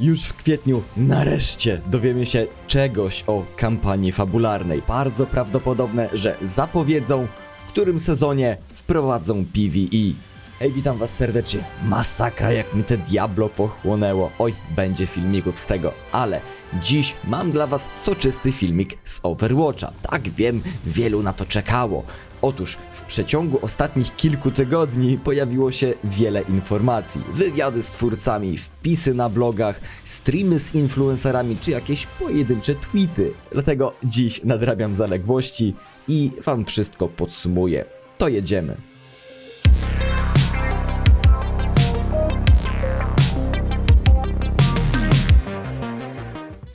Już w kwietniu nareszcie dowiemy się czegoś o kampanii fabularnej. Bardzo prawdopodobne, że zapowiedzą, w którym sezonie wprowadzą PvE. Ej, witam was serdecznie. Masakra, jak mi te Diablo pochłonęło. Oj, będzie filmików z tego, ale dziś mam dla was soczysty filmik z Overwatcha. Tak wiem, wielu na to czekało. Otóż w przeciągu ostatnich kilku tygodni pojawiło się wiele informacji. Wywiady z twórcami, wpisy na blogach, streamy z influencerami czy jakieś pojedyncze tweety. Dlatego dziś nadrabiam zaległości i wam wszystko podsumuję. To jedziemy.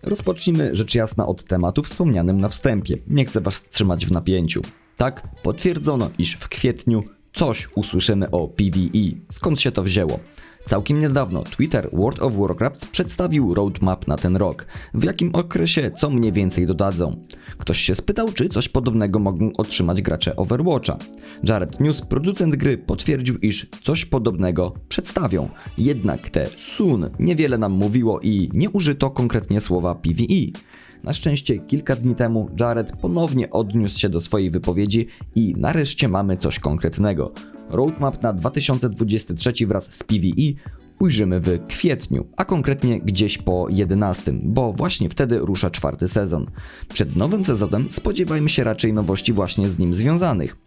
Rozpocznijmy rzecz jasna od tematu wspomnianym na wstępie. Nie chcę was trzymać w napięciu. Tak, potwierdzono, iż w kwietniu coś usłyszymy o PvE. Skąd się to wzięło? Całkiem niedawno Twitter World of Warcraft przedstawił roadmap na ten rok, w jakim okresie co mniej więcej dodadzą. Ktoś się spytał, czy coś podobnego mogą otrzymać gracze Overwatcha. Jared News, producent gry, potwierdził, iż coś podobnego przedstawią. Jednak te soon niewiele nam mówiło i nie użyto konkretnie słowa PvE. Na szczęście kilka dni temu Jared ponownie odniósł się do swojej wypowiedzi i nareszcie mamy coś konkretnego. Roadmap na 2023 wraz z PvE ujrzymy w kwietniu, a konkretnie gdzieś po 11, bo właśnie wtedy rusza czwarty sezon. Przed nowym sezonem spodziewajmy się raczej nowości właśnie z nim związanych.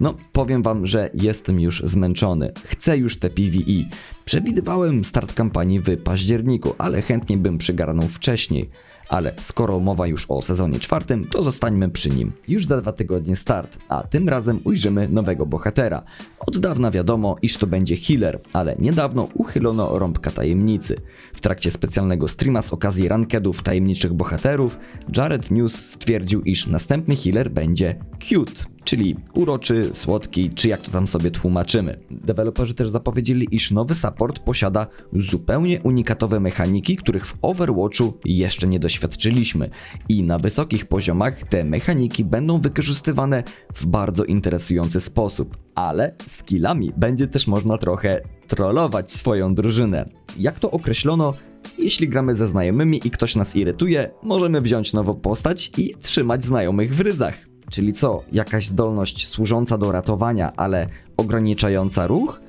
No, powiem wam, że jestem już zmęczony. Chcę już te PvE. Przewidywałem start kampanii w październiku, ale chętnie bym przygarnął wcześniej. Ale skoro mowa już o sezonie czwartym, to zostańmy przy nim. Już za dwa tygodnie start, a tym razem ujrzymy nowego bohatera. Od dawna wiadomo, iż to będzie healer, ale niedawno uchylono rąbka tajemnicy. W trakcie specjalnego streama z okazji rankedów tajemniczych bohaterów, Jared News stwierdził, iż następny healer będzie cute czyli uroczy, słodki, czy jak to tam sobie tłumaczymy. Deweloperzy też zapowiedzieli, iż nowy support posiada zupełnie unikatowe mechaniki, których w Overwatchu jeszcze nie doświadczyliśmy. I na wysokich poziomach te mechaniki będą wykorzystywane w bardzo interesujący sposób. Ale skillami będzie też można trochę trollować swoją drużynę. Jak to określono, jeśli gramy ze znajomymi i ktoś nas irytuje, możemy wziąć nową postać i trzymać znajomych w ryzach. Czyli co, jakaś zdolność służąca do ratowania, ale ograniczająca ruch?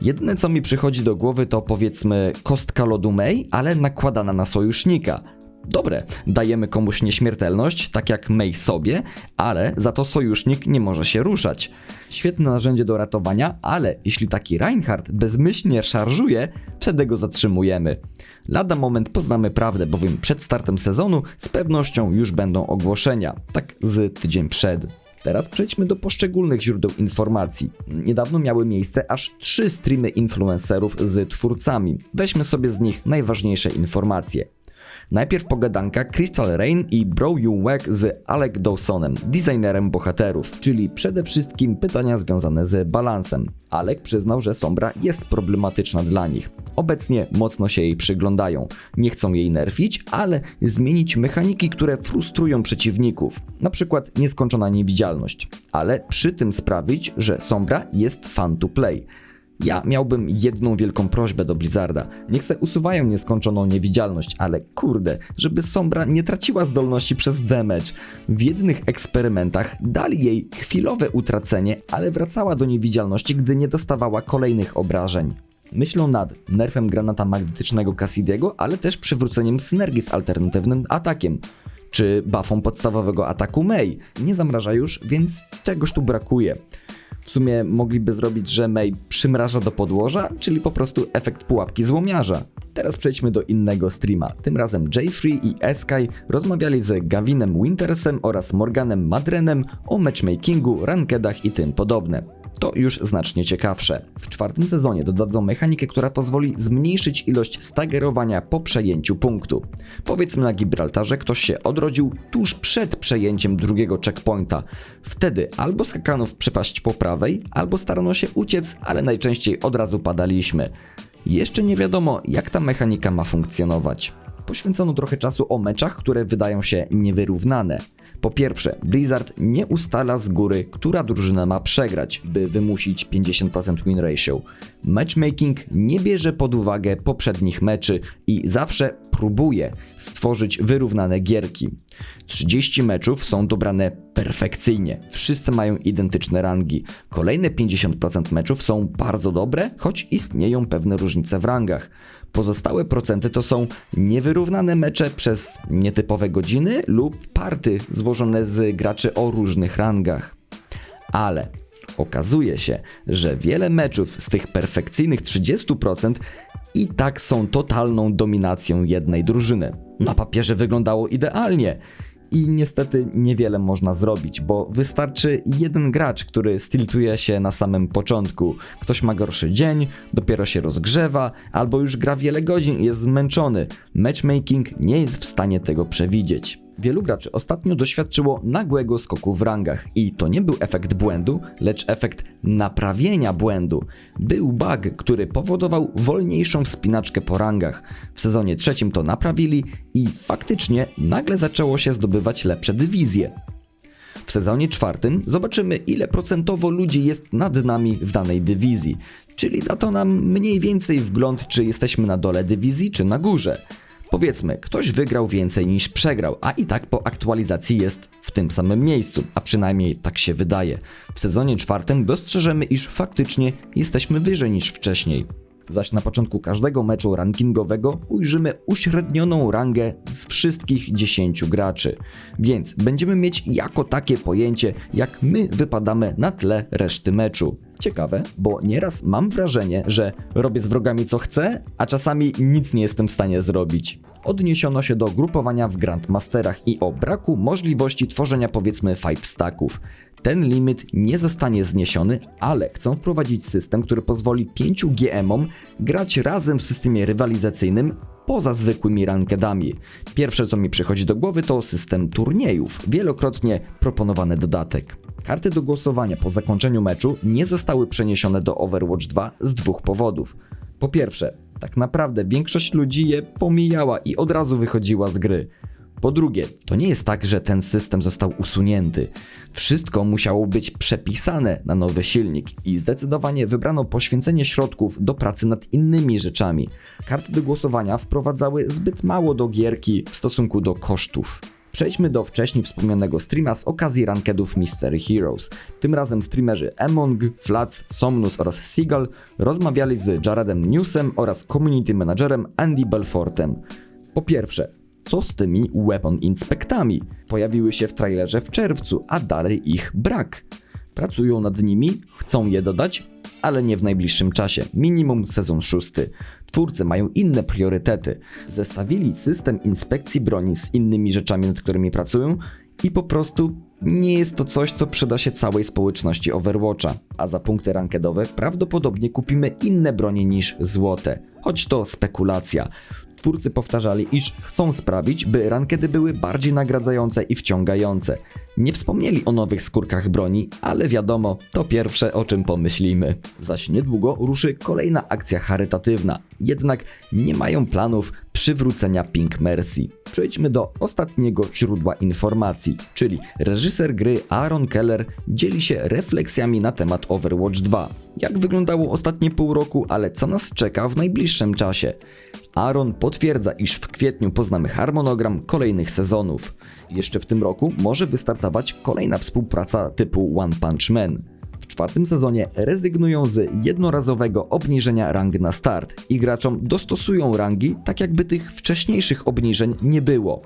Jedyne co mi przychodzi do głowy to powiedzmy kostka lodu May, ale nakładana na sojusznika. Dobre, dajemy komuś nieśmiertelność, tak jak May sobie, ale za to sojusznik nie może się ruszać. Świetne narzędzie do ratowania, ale jeśli taki Reinhardt bezmyślnie szarżuje, wtedy go zatrzymujemy. Lada moment poznamy prawdę, bowiem przed startem sezonu z pewnością już będą ogłoszenia, tak z tydzień przed. Teraz przejdźmy do poszczególnych źródeł informacji. Niedawno miały miejsce aż trzy streamy influencerów z twórcami. Weźmy sobie z nich najważniejsze informacje. Najpierw pogadanka Crystal Rain i Bro You Wack z Alec Dawsonem, designerem bohaterów, czyli przede wszystkim pytania związane z balansem. Alec przyznał, że Sombra jest problematyczna dla nich. Obecnie mocno się jej przyglądają. Nie chcą jej nerfić, ale zmienić mechaniki, które frustrują przeciwników. Na przykład nieskończona niewidzialność. Ale przy tym sprawić, że Sombra jest fun to play. Ja miałbym jedną wielką prośbę do Blizzarda. Niech se usuwają nieskończoną niewidzialność, ale kurde, żeby Sombra nie traciła zdolności przez damage. W jednych eksperymentach dali jej chwilowe utracenie, ale wracała do niewidzialności, gdy nie dostawała kolejnych obrażeń. Myślą nad nerfem granata magnetycznego Cassidiego, ale też przywróceniem synergii z alternatywnym atakiem czy buffą podstawowego ataku Mei. Nie zamraża już, więc czegoś tu brakuje. W sumie mogliby zrobić, że May przymraża do podłoża, czyli po prostu efekt pułapki złomiarza. Teraz przejdźmy do innego streama. Tym razem Jfree i Eskai rozmawiali z Gavinem Wintersem oraz Morganem Madrenem o matchmakingu, rankedach i tym podobne to już znacznie ciekawsze. W czwartym sezonie dodadzą mechanikę, która pozwoli zmniejszyć ilość stagerowania po przejęciu punktu. Powiedzmy na Gibraltarze ktoś się odrodził tuż przed przejęciem drugiego checkpointa. Wtedy albo skakano w przepaść po prawej, albo starano się uciec, ale najczęściej od razu padaliśmy. Jeszcze nie wiadomo, jak ta mechanika ma funkcjonować. Poświęcono trochę czasu o meczach, które wydają się niewyrównane. Po pierwsze, Blizzard nie ustala z góry, która drużyna ma przegrać, by wymusić 50% win ratio. Matchmaking nie bierze pod uwagę poprzednich meczy i zawsze próbuje stworzyć wyrównane gierki. 30 meczów są dobrane perfekcyjnie, wszyscy mają identyczne rangi. Kolejne 50% meczów są bardzo dobre, choć istnieją pewne różnice w rangach. Pozostałe procenty to są niewyrównane mecze przez nietypowe godziny lub party złożone z graczy o różnych rangach. Ale okazuje się, że wiele meczów z tych perfekcyjnych 30% i tak są totalną dominacją jednej drużyny. Na papierze wyglądało idealnie. I niestety niewiele można zrobić, bo wystarczy jeden gracz, który stiltuje się na samym początku. Ktoś ma gorszy dzień, dopiero się rozgrzewa, albo już gra wiele godzin i jest zmęczony. Matchmaking nie jest w stanie tego przewidzieć. Wielu graczy ostatnio doświadczyło nagłego skoku w rangach i to nie był efekt błędu, lecz efekt naprawienia błędu. Był bug, który powodował wolniejszą wspinaczkę po rangach. W sezonie trzecim to naprawili i faktycznie nagle zaczęło się zdobywać lepsze dywizje. W sezonie czwartym zobaczymy, ile procentowo ludzi jest nad nami w danej dywizji, czyli da to nam mniej więcej wgląd, czy jesteśmy na dole dywizji, czy na górze. Powiedzmy, ktoś wygrał więcej niż przegrał, a i tak po aktualizacji jest w tym samym miejscu, a przynajmniej tak się wydaje. W sezonie czwartym dostrzeżemy, iż faktycznie jesteśmy wyżej niż wcześniej. Zaś na początku każdego meczu rankingowego ujrzymy uśrednioną rangę z wszystkich 10 graczy. Więc będziemy mieć jako takie pojęcie, jak my wypadamy na tle reszty meczu. Ciekawe, bo nieraz mam wrażenie, że robię z wrogami co chcę, a czasami nic nie jestem w stanie zrobić. Odniesiono się do grupowania w Grandmasterach i o braku możliwości tworzenia powiedzmy 5 stacków. Ten limit nie zostanie zniesiony, ale chcą wprowadzić system, który pozwoli 5 GM-om grać razem w systemie rywalizacyjnym poza zwykłymi rankedami. Pierwsze co mi przychodzi do głowy to system turniejów, wielokrotnie proponowany dodatek. Karty do głosowania po zakończeniu meczu nie zostały przeniesione do Overwatch 2 z dwóch powodów. Po pierwsze, tak naprawdę większość ludzi je pomijała i od razu wychodziła z gry. Po drugie, to nie jest tak, że ten system został usunięty. Wszystko musiało być przepisane na nowy silnik i zdecydowanie wybrano poświęcenie środków do pracy nad innymi rzeczami. Karty do głosowania wprowadzały zbyt mało do gierki w stosunku do kosztów. Przejdźmy do wcześniej wspomnianego streama z okazji rankedów Mystery Heroes. Tym razem streamerzy Emong, Flats, Somnus oraz Seagull rozmawiali z Jaredem Newsem oraz community managerem Andy Belfortem. Po pierwsze, co z tymi weapon inspektami? Pojawiły się w trailerze w czerwcu, a dalej ich brak. Pracują nad nimi, chcą je dodać, ale nie w najbliższym czasie, minimum sezon szósty. Twórcy mają inne priorytety. Zestawili system inspekcji broni z innymi rzeczami, nad którymi pracują i po prostu nie jest to coś, co przyda się całej społeczności Overwatcha, a za punkty rankedowe prawdopodobnie kupimy inne bronie niż złote, choć to spekulacja. Twórcy powtarzali, iż chcą sprawić, by rankedy były bardziej nagradzające i wciągające. Nie wspomnieli o nowych skórkach broni, ale wiadomo, to pierwsze o czym pomyślimy. Zaś niedługo ruszy kolejna akcja charytatywna, jednak nie mają planów przywrócenia Pink Mercy. Przejdźmy do ostatniego źródła informacji, czyli reżyser gry Aaron Keller dzieli się refleksjami na temat Overwatch 2. Jak wyglądało ostatnie pół roku, ale co nas czeka w najbliższym czasie? Aaron potwierdza, iż w kwietniu poznamy harmonogram kolejnych sezonów. Jeszcze w tym roku może wystartować kolejna współpraca typu One Punch Man. W czwartym sezonie rezygnują z jednorazowego obniżenia rang na start i graczom dostosują rangi tak jakby tych wcześniejszych obniżeń nie było.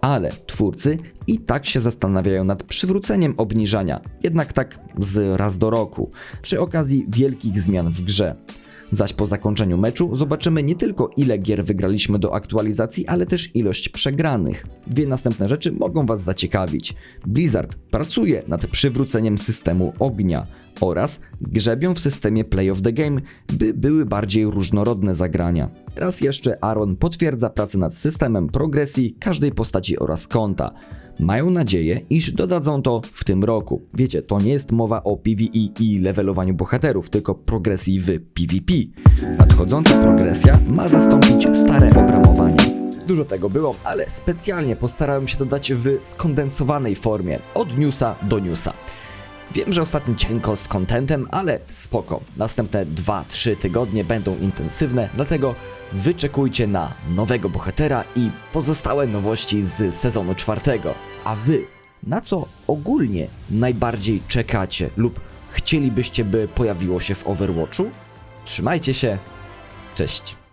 Ale twórcy i tak się zastanawiają nad przywróceniem obniżania, jednak tak z raz do roku, przy okazji wielkich zmian w grze. Zaś po zakończeniu meczu zobaczymy nie tylko ile gier wygraliśmy do aktualizacji, ale też ilość przegranych. Dwie następne rzeczy mogą Was zaciekawić. Blizzard pracuje nad przywróceniem systemu ognia oraz grzebią w systemie Play of the Game, by były bardziej różnorodne zagrania. Raz jeszcze Aaron potwierdza pracę nad systemem progresji każdej postaci oraz konta. Mają nadzieję, iż dodadzą to w tym roku. Wiecie, to nie jest mowa o PvE i levelowaniu bohaterów, tylko progresji w PvP. Nadchodząca progresja ma zastąpić stare obramowanie. Dużo tego było, ale specjalnie postarałem się to dać w skondensowanej formie, od newsa do newsa. Wiem, że ostatnio cienko z contentem, ale spoko. Następne 2-3 tygodnie będą intensywne, dlatego wyczekujcie na nowego bohatera i pozostałe nowości z sezonu czwartego. A wy, na co ogólnie najbardziej czekacie lub chcielibyście, by pojawiło się w Overwatchu? Trzymajcie się, cześć.